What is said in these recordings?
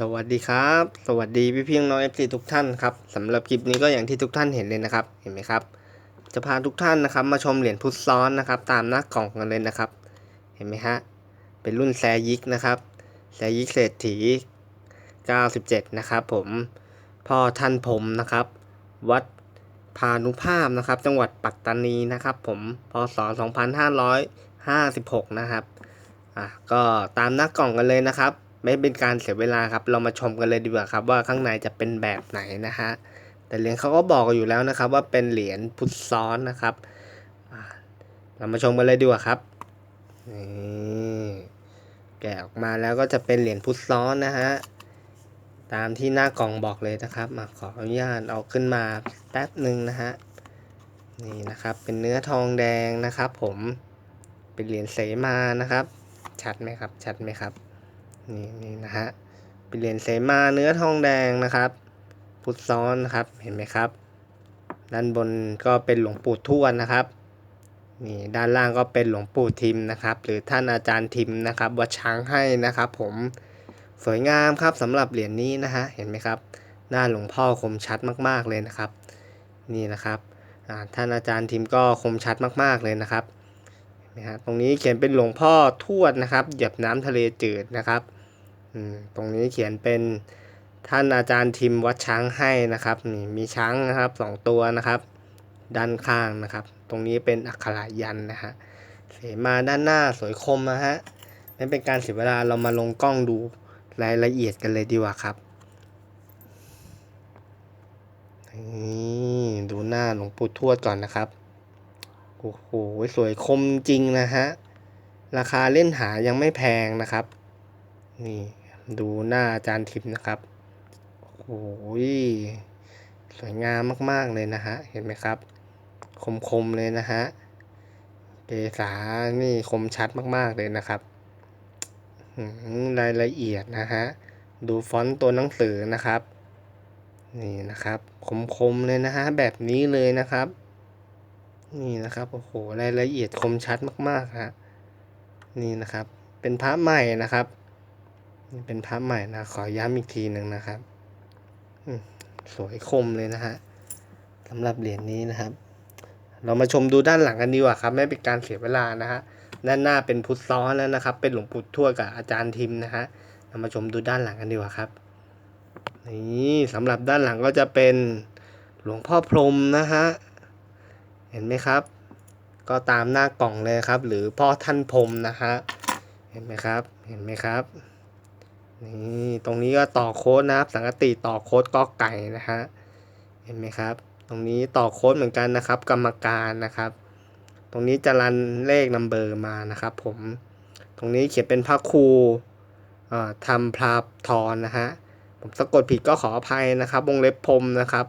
สวัสดีครับ สวัสดีพี่พี่น้องเอฟซีทุกท่านครับสำหรับคลิปนี้ก็อย่างที่ทุกท่านเห็นเลยนะครับ เห็นไหมครับ จะพาทุกท่านนะครับ มาชมเหรียญพุทซ้อนนะครับ ตามหน้ากล่องกันเลยนะครับ เห็นไหมฮะ เป็นรุ่นแซยิกนะครับ แซยิกเศรษฐี 97 นะครับผม พ่อท่านผมนะครับ วัดพานุภาพนะครับ จังหวัดปัตตานีนะครับ ผม พศ 2556 นะครับ อะ ก็ตามหน้ากล่องกันเลยนะครับ ไม่เป็นการเสียเวลาครับ เรามาชมกันเลยดีกว่าครับว่าข้างในจะเป็นแบบไหนนะฮะแต่เหรียญเขาก็บอกอยู่แล้วนะครับ ว่าเป็นเหรียญพุทธซ้อนนะครับเรามาชมกันเลยดีกว่าครับนี่แกะออกมาแล้วก็จะเป็นเหรียญพุทธซ้อนนะฮะตามที่หน้ากล่องบอกเลยนะครับมาขออนุญาตเอาขึ้นมาแป๊บหนึ่งนะฮะนี่นะครับเป็นเนื้อทองแดงนะครับ ผมเป็นเหรียญเสมานะครับ ชัดไหมครับ ชัดไหมครับ นี่นี่นะฮะเป็นเหรียญเสมาเนื้อทองแดงนะครับ พุทธซ้อนนะครับเห็นไหมครับ ด้านบนก็เป็นหลวงปู่ทวดนะครับนี่ด้านล่างก็เป็นหลวงปู่ทิมนะครับ หรือท่านอาจารย์ทิมนะครับวัดช้างให้นะครับ ผมสวยงามครับสำหรับเหรียญนี้นะฮะเห็นไหมครับ หน้าหลวงพ่อคมชัดมากๆเลยนะครับ นี่นะครับท่านอาจารย์ทิมก็คมชัดมากๆเลยนะครับนะฮะตรงนี้เขียนเป็นหลวงพ่อทวดนะครับ เหยียบน้ำทะเลจืดนะครับ ตรงนี้เขียนเป็นท่านอาจารย์ทิมวัดช้างให้นะครับนี่มีช้างนะครับสองตัวนะครับ ด้านข้างนะครับ ตรงนี้เป็นอักขระยันนะฮะเสมาด้านหน้าสวยคมนะฮะไม่เป็นการเสียเวลาเรามาลงกล้องดูรายละเอียดกันเลยดีกว่าครับนี่ดูหน้าหลวงปู่ทวดก่อนนะครับโอ้โหสวยคมจริงนะฮะราคาเล่นหายังไม่แพงนะครับ นี่ ดูหน้าอาจารย์ทิมนะครับโอ้โหสวยงามมากๆเลยนะฮะ เห็นไหมครับ คมๆเลยนะฮะเกษานี่คมชัดมากๆเลยนะครับหืมรายละเอียดนะฮะ ดูฟอนต์ตัวหนังสือนะครับ นี่นะครับ คมๆเลยนะฮะ แบบนี้เลยนะครับ นี่นะครับ โอ้โห รายละเอียดคมชัดมากๆฮะ นี่นะครับ เป็นพระใหม่นะครับ นี่เป็นพระใหม่นะ ขอย้ำอีกทีหนึ่งนะครับสวยคมเลยนะฮะสำหรับเหรียญนี้นะครับ เรามาชมดูด้านหลังกันดีกว่าครับ ไม่เป็นการเสียเวลานะฮะด้านหน้าเป็นพุทธซ้อนแล้วนะครับ เป็นหลวงปู่ทวดกับอาจารย์ทิมนะฮะเรามาชมดูด้านหลังกันดีกว่าครับนี่สำหรับด้านหลังก็จะเป็นหลวงพ่อพรมนะฮะเห็นไหมครับ ก็ตามหน้ากล่องเลยครับ หรือพ่อท่านพรมนะฮะเห็นไหมครับ เห็นไหมครับ นี่ตรงนี้ก็ต่อโค้ดนะครับ สังกติต่อโค้ดก็ไก่นะฮะเห็นไหมครับ ตรงนี้ต่อโค้ดเหมือนกันนะครับ กรรมการนะครับ ตรงนี้จะรันเลขนัมเบอร์มานะครับผมตรงนี้เขียนเป็นพระครูทำพราทรนะฮะผมสะกดผิดก็ขออภัยนะครับ วงเล็บพรมนะครับ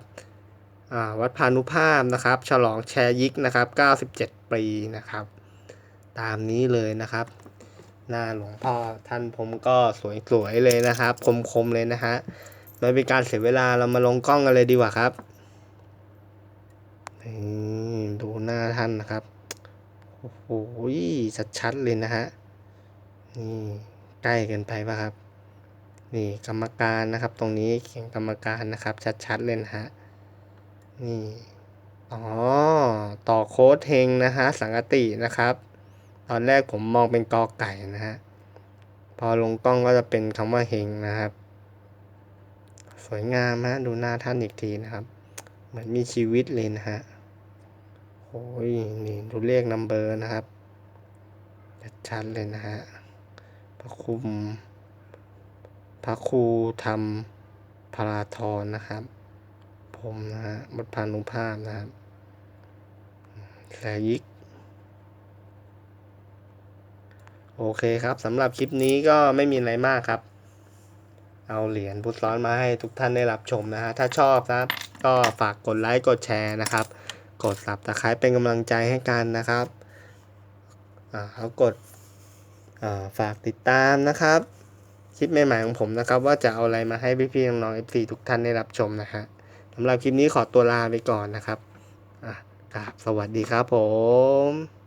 วัดพานุภาพนะครับ ฉลองแชร์ยิกนะครับ 97 ปีนะครับ ตามนี้เลยนะครับ หน้าหลวงพ่อท่านผมก็สวยๆเลยนะครับ คมๆเลยนะฮะไม่เป็นการเสียเวลาเรามาลงกล้องกันเลยดีกว่าครับนี่ดูหน้าท่านนะครับ โอ้โหชัดๆเลยนะฮะ นี่ใกล้เกินไปปะครับ นี่กรรมการนะครับ ตรงนี้เขียนกรรมการนะครับ ชัดๆเลยนะฮะ นี่ อ๋อ ต่อโค้ดเฮงนะฮะ สังกตินะครับ ตอนแรกผมมองเป็นกอไก่นะฮะ พอลงกล้องก็จะเป็นคำว่าเฮงนะครับ สวยงามฮะ ดูหน้าท่านอีกทีนะครับ เหมือนมีชีวิตเลยนะฮะโอ้ยนี่ดูเลขนัมเบอร์นะครับชัดเลยนะฮะ พระคุม พระครูทำพราทรนะครับ ผมนะฮะวัดพานุภาพนะครับแสยิก โอเคครับสำหรับคลิปนี้ก็ไม่มีอะไรมากครับ เอาเหรียญพุทธซ้อนมาให้ทุกท่านได้รับชมนะฮะ ถ้าชอบนะครับก็ฝากกดไลค์กดแชร์นะครับ กดสับตะไคร้เป็นกำลังใจให้กันนะครับอ่ากดอ่าฝากติดตามนะครับ คลิปใหม่ๆของผมนะครับ ว่าจะเอาอะไรมาให้พี่ๆน้องๆ FC ทุกท่านได้รับชมนะฮะสำหรับคลิปนี้ขอตัวลาไปก่อนนะครับอะกราบสวัสดีครับผม